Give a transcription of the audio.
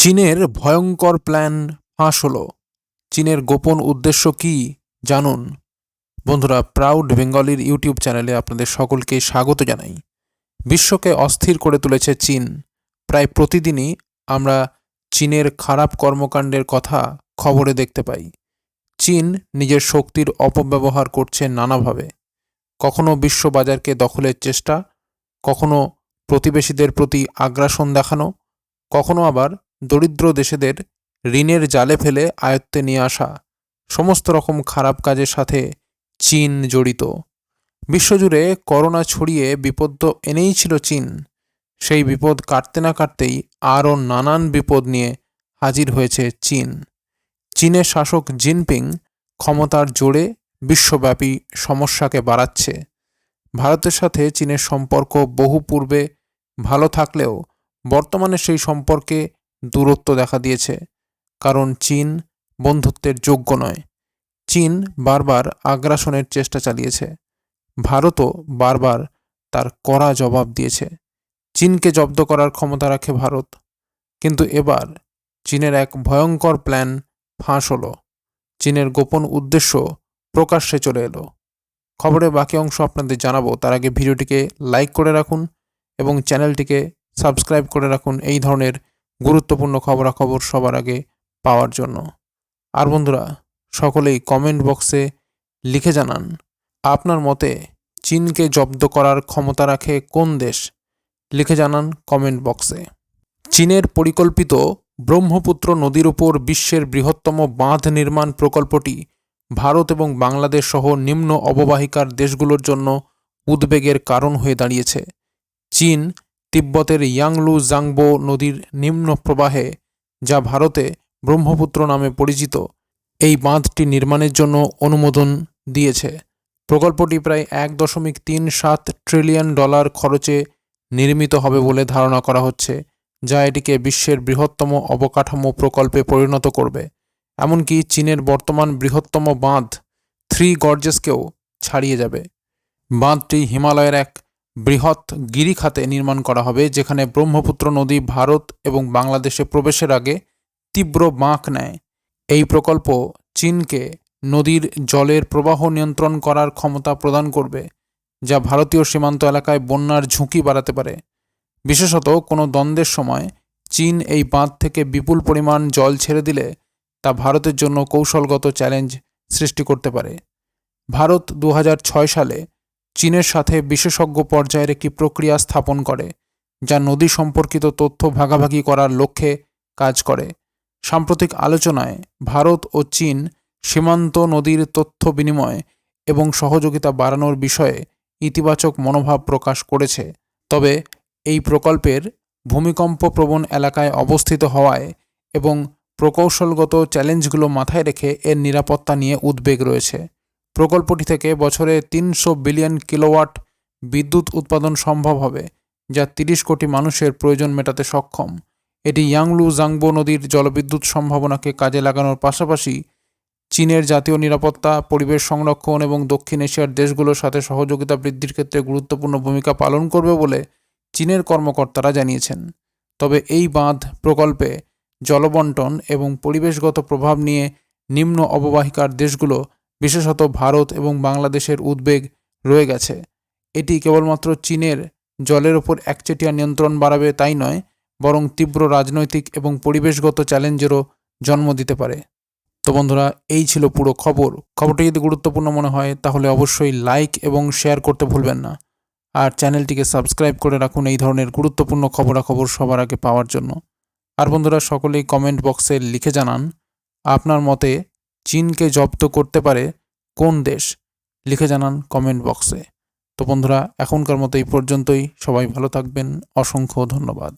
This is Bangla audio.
চীনের ভয়ঙ্কর প্ল্যান ফাঁস হলো। চীনের গোপন উদ্দেশ্য কি জানুন। বন্ধুরা প্রাউড বেঙ্গলির ইউটিউব চ্যানেলে আপনাদের সকলকে স্বাগত জানাই। বিশ্বকে অস্থির করে তুলেছে চীন। প্রায় প্রতিদিনই আমরা চীনের খারাপ কর্মকাণ্ডের কথা খবরে দেখতে পাই। চীন নিজের শক্তির অপব্যবহার করছে নানাভাবে। কখনো বিশ্ব বাজারকে দখলের চেষ্টা, কখনো প্রতিবেশীদের প্রতি আগ্রাসন দেখানো, কখনো আবার দরিদ্র দেশেদের ঋণের জালে ফেলে আয়ত্তে নিয়ে আসা সমস্ত রকম খারাপ কাজের সাথে চীন জড়িত। বিশ্বজুড়ে করোনা ছড়িয়ে বিপদ তো এনেই ছিল চীন। সেই বিপদ কাটতে না কাটতেই আরও নানান বিপদ নিয়ে হাজির হয়েছে চীন। চীনের শাসক জিনপিং ক্ষমতার জোরে বিশ্বব্যাপী সমস্যাকে বাড়াচ্ছে। ভারতের সাথে চীনের সম্পর্ক বহু পূর্বে ভালো থাকলেও বর্তমানে সেই সম্পর্কে দূরত্ব দেখা দিয়েছে, কারণ চীন বন্ধুত্বের যোগ্য নয়। চীন বারবার আগ্রাসনের চেষ্টা চালিয়েছে। ভারতও বারবার তার কড়া জবাব দিয়েছে। চীনকে জব্দ করার ক্ষমতা রাখে ভারত। কিন্তু এবার চীনের এক ভয়ঙ্কর প্ল্যান ফাঁস হলো। চীনের গোপন উদ্দেশ্য প্রকাশ্যে চলে এলো। খবরের বাকি অংশ আপনাদের জানাব। তার আগে ভিডিওটিকে লাইক করে রাখুন এবং চ্যানেলটিকে সাবস্ক্রাইব করে রাখুন। এই ধরনের গুরুত্বপূর্ণ খবরাখবর সবার আগে পাওয়ার জন্য। আর বন্ধুরা, সকলেই কমেন্ট বক্সে লিখে জানান, আপনার মতে চীনকে জব্দ করার ক্ষমতা রাখে কোন দেশ? লিখে জানান কমেন্ট বক্সে চীনের পরিকল্পিত ব্রহ্মপুত্র নদীর উপর বিশ্বের বৃহত্তম বাঁধ নির্মাণ প্রকল্পটি ভারত এবং বাংলাদেশ সহ নিম্ন অববাহিকার দেশগুলোর জন্য উদ্বেগের কারণ হয়ে দাঁড়িয়েছে। চীন তিব্বতের ইয়াংলু জাংবো নদীর নিম্ন প্রবাহে, যা ভারতে ব্রহ্মপুত্র নামে পরিচিত, এই বাঁধটি নির্মাণের জন্য অনুমোদন দিয়েছে। প্রকল্পটি প্রায় এক দশমিক তিন সাত ট্রিলিয়ন ডলার খরচে নির্মিত হবে বলে ধারণা করা হচ্ছে, যা এটিকে বিশ্বের বৃহত্তম অবকাঠামো প্রকল্পে পরিণত করবে। এমনকি চীনের বর্তমান বৃহত্তম বাঁধ থ্রি গর্জেসকেও ছাড়িয়ে যাবে। বাঁধটি হিমালয়ের এক বৃহৎ গিরিখাতে নির্মাণ করা হবে, যেখানে ব্রহ্মপুত্র নদী ভারত এবং বাংলাদেশে প্রবেশের আগে তীব্র বাঁক নেয়। এই প্রকল্প চীনকে নদীর জলের প্রবাহ নিয়ন্ত্রণ করার ক্ষমতা প্রদান করবে, যা ভারতীয় সীমান্ত এলাকায় বন্যার ঝুঁকি বাড়াতে পারে। বিশেষত কোনো দ্বন্দ্বের সময় চীন এই বাঁধ থেকে বিপুল পরিমাণ জল ছেড়ে দিলে তা ভারতের জন্য কৌশলগত চ্যালেঞ্জ সৃষ্টি করতে পারে। ভারত দু হাজার ছয় সালে চীনের সাথে বিশেষজ্ঞ পর্যায়ের একটি প্রক্রিয়া স্থাপন করে, যা নদী সম্পর্কিত তথ্য ভাগাভাগি করার লক্ষ্যে কাজ করে। সাম্প্রতিক আলোচনায় ভারত ও চীন সীমান্ত নদীর তথ্য বিনিময় এবং সহযোগিতা বাড়ানোর বিষয়ে ইতিবাচক মনোভাব প্রকাশ করেছে। তবে এই প্রকল্পের ভূমিকম্প প্রবণ এলাকায় অবস্থিত হওয়ায় এবং প্রকৌশলগত চ্যালেঞ্জগুলো মাথায় রেখে এর নিরাপত্তা নিয়ে উদ্বেগ রয়েছে। প্রকল্পটি থেকে বছরে তিনশো বিলিয়ন কিলোওয়াট বিদ্যুৎ উৎপাদন সম্ভব হবে, যা তিরিশ কোটি মানুষের প্রয়োজন মেটাতে সক্ষম। এটি ইয়াংলু জাংবো নদীর জলবিদ্যুৎ সম্ভাবনাকে কাজে লাগানোর পাশাপাশি চীনের জাতীয় নিরাপত্তা, পরিবেশ সংরক্ষণ এবং দক্ষিণ এশিয়ার দেশগুলোর সাথে সহযোগিতা বৃদ্ধির ক্ষেত্রে গুরুত্বপূর্ণ ভূমিকা পালন করবে বলে চীনের কর্মকর্তারা জানিয়েছেন। তবে এই বাঁধ প্রকল্পে জলবন্টন এবং পরিবেশগত প্রভাব নিয়ে নিম্ন অববাহিকার দেশগুলো বিশেষত ভারত এবং বাংলাদেশের উদ্বেগ রয়ে গেছে। এটি কেবলমাত্র চীনের জলের ওপর একচেটিয়া নিয়ন্ত্রণ বাড়াবে তাই নয়, বরং তীব্র রাজনৈতিক এবং পরিবেশগত চ্যালেঞ্জেরও জন্ম দিতে পারে। তো বন্ধুরা, এই ছিল পুরো খবর। খবরটি যদি গুরুত্বপূর্ণ মনে হয়, তাহলে অবশ্যই লাইক এবং শেয়ার করতে ভুলবেন না। আর চ্যানেলটিকে সাবস্ক্রাইব করে রাখুন এই ধরনের গুরুত্বপূর্ণ খবরাখবর সবার আগে পাওয়ার জন্য। আর বন্ধুরা, সকলেই কমেন্ট বক্সে লিখে জানান আপনার মতে চীনকে জব্দ করতে পারে কোন দেশ? লিখে জানান কমেন্ট বক্সে। তো বন্ধুরা, এখনকার মতো এই পর্যন্তই। সবাই ভালো থাকবেন। অসংখ্য ধন্যবাদ।